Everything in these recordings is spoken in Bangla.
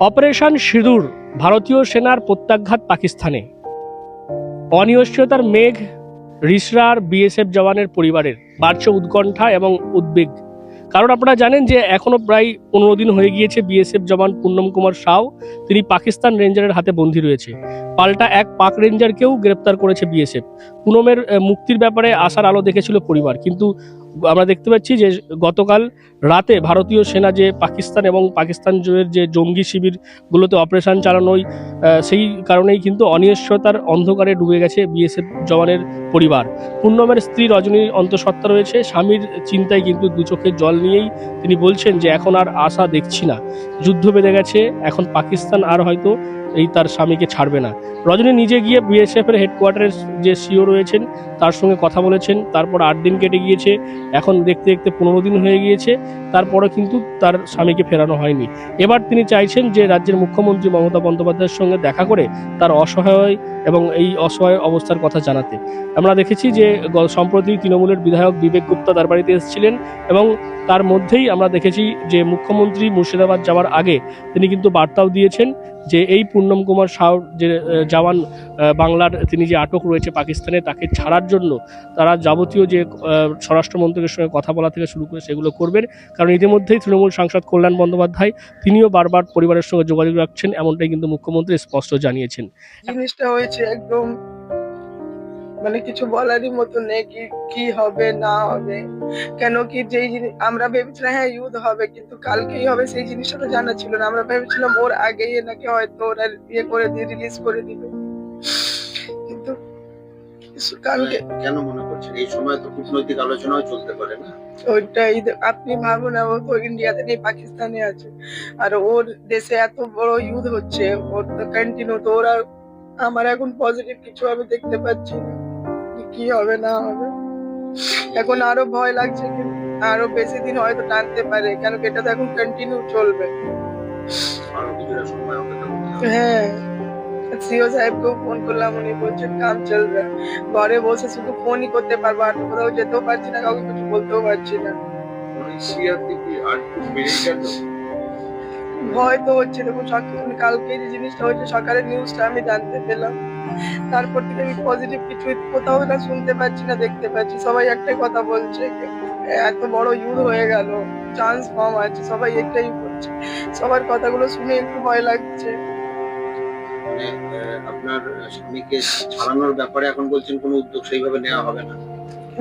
অপারেশন সিঁদুর ভারতীয় সেনার প্রত্যাঘাত পাকিস্তানে। অনিশ্চয়তার মেঘ রিসরার বিএসএফ জওয়ানের পরিবারের বাড়ছে উৎকণ্ঠা এবং উদ্বেগ। কারণ আপনারা জানেন যে এখনও প্রায় পনেরো দিন হয়ে গিয়েছে বিএসএফ জওয়ান পূর্ণম কুমার সাউ। তিনি পাকিস্তান রেঞ্জারের হাতে বন্দী রয়েছে। পাল্টা এক পাক রেঞ্জারকেও গ্রেপ্তার করেছে বিএসএফ। পুনমের মুক্তির ব্যাপারে আশার আলো দেখেছিল পরিবার। কিন্তু আমরা দেখতে পাচ্ছি যে গতকাল রাতে ভারতীয় সেনা যে পাকিস্তান এবং পাকিস্তান যে জঙ্গি শিবিরগুলোতে অপারেশন চালানোই সেই কারণেই কিন্তু অনিশ্চয়তার অন্ধকারে ডুবে গেছে বিএসএফ জওয়ানের পরিবার। পূর্ণমের স্ত্রী রজনীর অন্তঃসত্ত্বা রয়েছে, স্বামীর চিন্তায় কিন্তু দু চোখের জল নিয়েই তিনি বলছেন যে এখন আর আশা দেখছি না। যুদ্ধ বেঁধে গেছে, এখন পাকিস্তান আর হয়তো এই তার স্বামীকে ছাড়বে না। রজনী নিজে গিয়ে বিএসএফ এর হেডকোয়ার্টারের যে সিও রয়েছেন, তার সঙ্গে কথা বলেছেন, তারপর আট দিন কেটে গিয়েছে, এখন দেখতে দেখতে পনেরো দিন হয়ে গিয়েছে তারপরে কিন্তু তার স্বামীকে ফেরানো হয়নি। এবার তিনি চাইছেন যে রাজ্যের মুখ্যমন্ত্রী মমতা বন্দ্যোপাধ্যায়ের সঙ্গে দেখা করে তার অসহায় এবং এই অসহায় অবস্থার কথা জানাতে। আমরা দেখেছি যে সম্প্রতি তৃণমূলের বিধায়ক বিবেক গুপ্তা তার বাড়িতে এসেছিলেন এবং তার মধ্যেই আমরা দেখেছি যে মুখ্যমন্ত্রী মুর্শিদাবাদ যাওয়ার আগে তিনি কিন্তু বার্তাও দিয়েছেন যে এই পূর্ণম কুমার সাউর যে জওয়ান বাংলার তিনি যে আটক রয়েছে পাকিস্তানে, তাকে ছাড়ার জন্য তারা যাবতীয় যে স্বরাষ্ট্রমন্ত্রীর সঙ্গে কথা বলা থেকে শুরু করে সেগুলো করবেন। কারণ ইতিমধ্যেই তৃণমূল সাংসদ কল্যাণ বন্দ্যোপাধ্যায়, তিনিও বারবার পরিবারের সঙ্গে যোগাযোগ রাখছেন, এমনটাই কিন্তু মুখ্যমন্ত্রী স্পষ্ট জানিয়েছেন। জিনিসটা হয়েছে একদম মানে কিছু বলারই মতো নেই কি কি হবে না হবে। কেন কি যেই জিনিস আমরা ভেবেছিলাম হ্যাঁ ইউথ হবে কিন্তু কালকেই হবে সেই জিনিসটা তো জানা ছিল না। আমরা ভেবেছিলাম ওর আগেই নাকি হয়তো ওরা ইয়ে করে দিয়ে রিলিজ করে দিবে। কিন্তু কালকে কেন মনে করছেন? এই সময় তো কূটনৈতিক আলোচনাও চলতে পারে না। ওইটাই আপনি ভাবুন ও তো ইন্ডিয়াতে নেই পাকিস্তানে আছে। আর ওর দেশে এত বড় ইউথ হচ্ছে ওর তো কন্টিনিউ তো ওরা আমার এখন পজিটিভ কিছু আমি দেখতে পাচ্ছি না। কি হবে না হবে? এখন আরও ভয় লাগছে কি? আরও বেশি দিন হয়তো টানতে পারে কেন কি এটা তো এখন কন্টিনিউ চলবে। আরও কিছুটা সময় অপেক্ষা করতে হবে। হ্যাঁ। সিও সাহেবকেও ফোন করলাম উনি বলছেন কাম চলবে। ঘরে বসে শুধু ফোনই করতে পারব আর তো কোথাও যেতেও পারছি না কাউকে কিছু বলতেও পারছি না। মনীষিয়ার দিকে আর একটু বেড়ে গেল? ভয় তো হচ্ছে দেখুন সকাল কালকে যে জিনিসটা হচ্ছে সকালের নিউজটা আমি জানতে পেলাম। তারপর থেকে আমি পজিটিভ কিছু কোথাও না শুনতে পাচ্ছি না দেখতে পাচ্ছি। সবাই একটাই কথা বলছে এত বড় ইউথ হয়ে গেল চান্স কম আছে সবাই একটাই বলছে। সবার কথাগুলো শুনে একটু ভয় লাগছে। মানে আপনার স্বামীকে ছাড়ানোর ব্যাপারে এখন বলছেন কোনো উদ্যোগ সেইভাবে নেওয়া হবে না।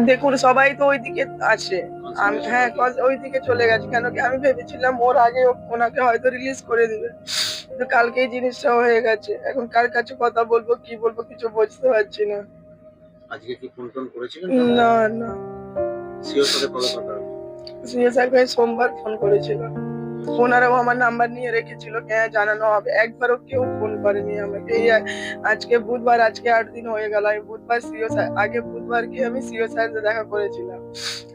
দেখুন সবাই তো ওইদিকে আছে। আমি হ্যাঁ কজ ওই দিকে চলে গেছে। কেন কি? আমি ভেবেছিলাম ওর আগে ওনাকে হয়তো রিলিজ করে দিবে। কিন্তু কালকে এই জিনিসটা হয়ে গেছে। এখন কার কাছে কথা বলব কি বলব কিছু বুঝতে পারছি না। আজকে কি ফোন টোন করেছিলেন? না না। সিওর সাথে কথা হবে? সিএস স্যারকে সোমবার ফোন করেছিল। ওনারাও আমার নাম্বার নিয়ে রেখেছিল হ্যাঁ জানানো হবে। একবারও কেউ ফোন করেনি আমাকে। আজকে বুধবার, আজকে আট দিন হয়ে গেল। আমি বুধবার সিও স্যার, আগে বুধবার কি আমি সিও স্যার দেখা করেছিলাম।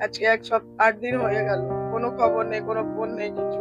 আজকে এক সপ্তাহ, আট দিন হয়ে গেল। কোনো খবর নেই, কোনো ফোন নেই, কিছু।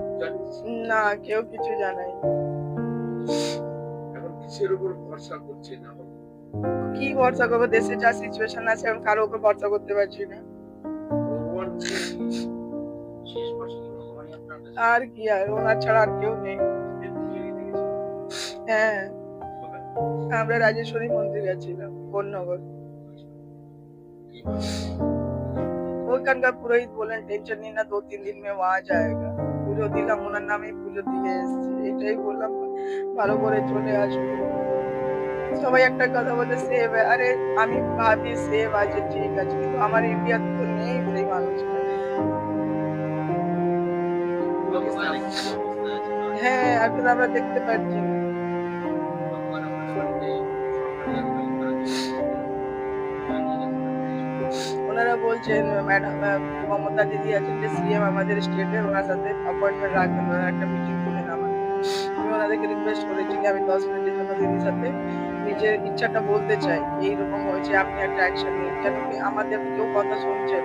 না কেউ কিছু জানাই এখন কিসের উপর ভরসা করছেন এখন কি ভরসা করব? দেশে যা সিচুয়েশন আছে এখন কারও উপর ভরসা করতে পারছি না? আর কি আর ওনার ছাড়া আর কেউ নেই। হ্যাঁ। আমরা রাজেশ্বরী মন্দির গেছিলাম বননগর ওইখানকার পুরোহিত বলেন টেনশন নিন না দু তিন দিন মে ওয়া যায়গা। পুজো দিলাম, ওনার নামে পুজো দিয়ে এসেছি। এটাই বললাম, ভালো করে চলে আসব। সবাই একটা কথা বলে সেভ আরে আমি ভাবি সেভ আছে ঠিক আছে, কিন্তু আমার ইন্ডিয়া তো নেই সেই মানুষটা? হ্যাঁ এখন আমরা দেখতে পাচ্ছি। বলছেন ম্যাডাম মমতা দিদি আছেন, যে সিএম আমাদের স্টেটের ওনার সাথে অ্যাপয়েন্টমেন্ট রাখবেন, ওনারা একটা মিটিং করলেন আমার আপনাদেরকে রিকোয়েস্ট করেছি যে আমি দশ মিনিটের জন্য দিদির সাথে নিজের ইচ্ছাটা বলতে চাই। এইরকম হয়েছে, আপনি একটা অ্যাকশন নিন কেন কি আমাদের কেউ কথা শুনছেন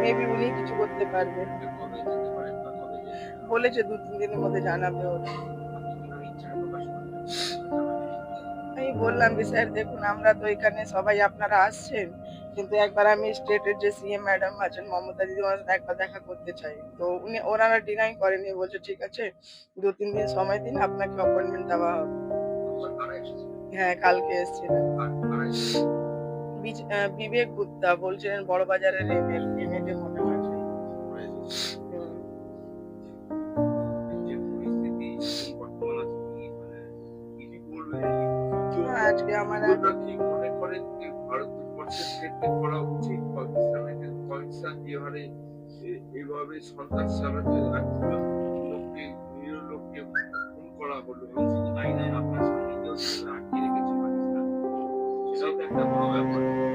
মেবি উনি কিছু করতে পারবেন? বলেছে দু, তিন দিনের মধ্যে জানাবে ওরা? আমি বললাম যে দেখুন, আমরা তো এখানে সবাই আপনারা আসছেন। কিন্তু একবার আমি স্টেটের যে সিএম ম্যাডাম আছেন মমতা দিদি ওনার সাথে একবার দেখা করতে চাই। তো উনি ওনারা ডিনাই করেনি বলছে ঠিক আছে দু তিন দিন সময় দিন আপনাকে অ্যাপয়েন্টমেন্ট দেওয়া হবে? হ্যাঁ কালকে এসেছিলেন বিবেক গুপ্তা বলছিলেন বড় বাজারের এমএল এমএলএ এ- এভাবে সন্ত্রাস চালাচ্ছে লোককে লোককে খুন করা হলো। এবং শুধু তাই নয়, আপনার যেভাবে আটকে রেখেছে পাকিস্তান। সেটাও তো একটা বড় ব্যাপার।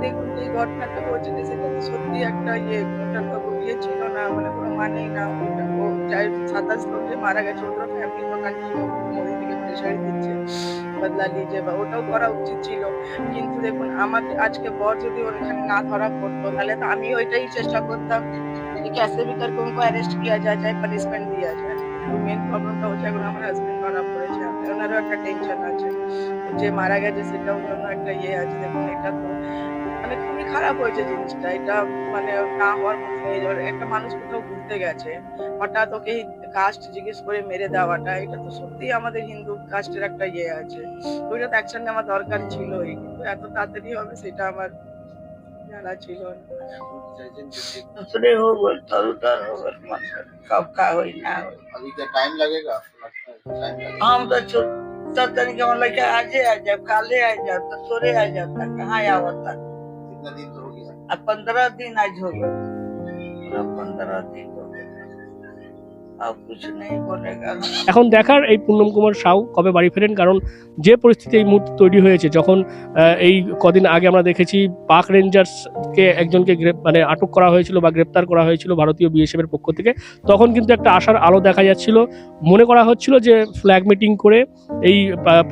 দেখুন যে ঘটনাটা সেটা তো সত্যি একটা ইয়ে তো ইয়ে না মানে কোনো মানেই না। ওটা ও চাই সাতাশ লোক যে মারা গেছে ওটা ফ্যামিলি তো কন্টিনিউ মোদি থেকে প্রেশার দিচ্ছে। বদলা দিয়ে বা ওটাও করা উচিত ছিল। কিন্তু দেখুন আমার আজকে বর যদি ওখানে না ধরা পড়তো, তাহলে তো আমি ওইটাই চেষ্টা করতাম যে ক্যাসে ভিতর কোনকে অ্যারেস্ট কিয়া যায় যায় পানিশমেন্ট দিয়া যায়। মেন প্রবলেমটা হচ্ছে এখন আমার হাজবেন্ড ওনারও একটা টেনশন আছে যে মারা গেছে, সেটাও জন্য একটা ইয়ে আছে, দেখুন, এটা তো মানে খুবই খারাপ হয়েছে জিনিসটা। এটা মানে না হওয়ার মতো একটা মানুষ কোথাও ঘুরতে গেছে, হঠাৎ ওকে কাস্ট জিজ্ঞেস করে মেরে দেওয়াটা এটা তো সত্যি আমাদের হিন্দু কাস্টের একটা ইয়ে আছে তো ওইটা তো অ্যাকশন নেওয়া দরকার ছিলই কিন্তু এত তাড়াতাড়ি হবে সেটা আমার জানা ছিল না এখন কি চাইছেন যে যে- दूसरे हो बोलता उधर हो मतलब कब का हो ना हो अभी क्या टाइम लगेगा आपको लगता है टाइम लगेगा हम तो छुट्टा तरीके मतलब कि आज ही आ जाए काले आ जाता सोरे आ जाता कहाँ आवता कितना दिन तो हो गया अब पंद्रह दिन आज हो गया पूरा पंद्रह दिन हो এখন দেখার এই পূর্ণম কুমার সাউ কবে বাড়ি ফেরেন? কারণ যে পরিস্থিতি এই মুহূর্তে তৈরি হয়েছে, যখন এই কদিন আগে আমরা দেখেছি পাক রেঞ্জার্সকে একজনকে মানে আটক করা হয়েছিল বা গ্রেপ্তার করা হয়েছিল ভারতীয় বিএসএফ এর পক্ষ থেকে, তখন কিন্তু একটা আশার আলো দেখা যাচ্ছিল। মনে করা হচ্ছিল যে ফ্ল্যাগ মিটিং করে এই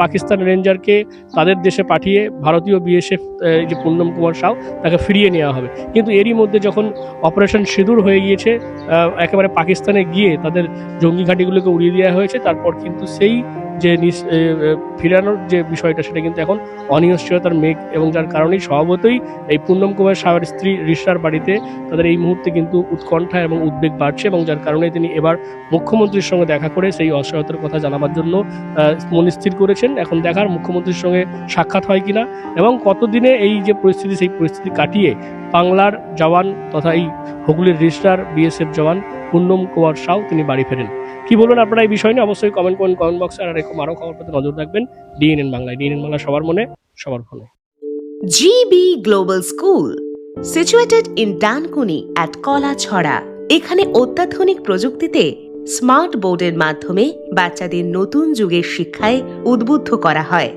পাকিস্তান রেঞ্জারকে তাদের দেশে পাঠিয়ে ভারতীয় বিএসএফ যে পূর্ণম কুমার সাউ, তাকে ফিরিয়ে নেওয়া হবে। কিন্তু এরই মধ্যে যখন অপারেশন সিঁদুর হয়ে গিয়েছে একেবারে পাকিস্তানে গিয়ে তাদের জঙ্গি ঘাঁটিগুলোকে উড়িয়ে দেওয়া হয়েছে। তারপর কিন্তু সেই যে ফিরানোর যে বিষয়টা, সেটা কিন্তু এখন অনিশ্চয়তার মেঘ এবং যার কারণেই স্বভাবতই এই পূর্ণম কুমার সাহার স্ত্রী রিশার বাড়িতে তাদের এই মুহূর্তে কিন্তু উৎকণ্ঠা এবং উদ্বেগ বাড়ছে এবং যার কারণে তিনি এবার মুখ্যমন্ত্রীর সঙ্গে দেখা করে সেই অসহায়তার কথা জানাবার জন্য মনস্থির করেছেন। এখন দেখার মুখ্যমন্ত্রীর সঙ্গে সাক্ষাৎ হয় কিনা এবং কতদিনে এই যে পরিস্থিতি, সেই পরিস্থিতি কাটিয়ে বাংলার জওয়ান তথা এই হুগলির রিস্টার বিএসএফ জওয়ান পূর্ণম কুমার সাউ তিনি বাড়ি ফেরেন। কি বলবেন আপনারা এই বিষয় নিয়ে? অবশ্যই কমেন্ট করুন কমেন্ট বক্সে আর এরকম আরও খবর পেতে নজর রাখবেন। ডিএনএন বাংলায় ডিএনএন বাংলা সবার মনে সবার ফোনে। GB Global School, situated in Dankuni at Kalachhara এখানে অত্যাধুনিক প্রযুক্তিতে স্মার্ট বোর্ডের মাধ্যমে বাচ্চাদের নতুন যুগের শিক্ষায় উদ্বুদ্ধ করা হয়।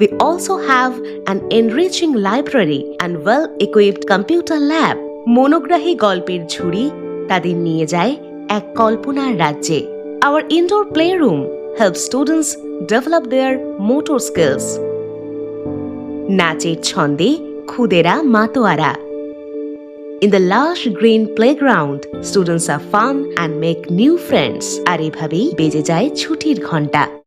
We also have an enriching library and well-equipped computer lab. মনোগ্রাহী গল্পের ঝুড়ি তাদের নিয়ে যায় এক কল্পনার রাজ্যে। Our indoor play room help students develop their motor skills নাচের ছন্দে খুদেরা মাতোয়ারা। In the last green play ground students are fun and make new friends আর এভাবেই বেজে যায় ছুটির ঘণ্টা।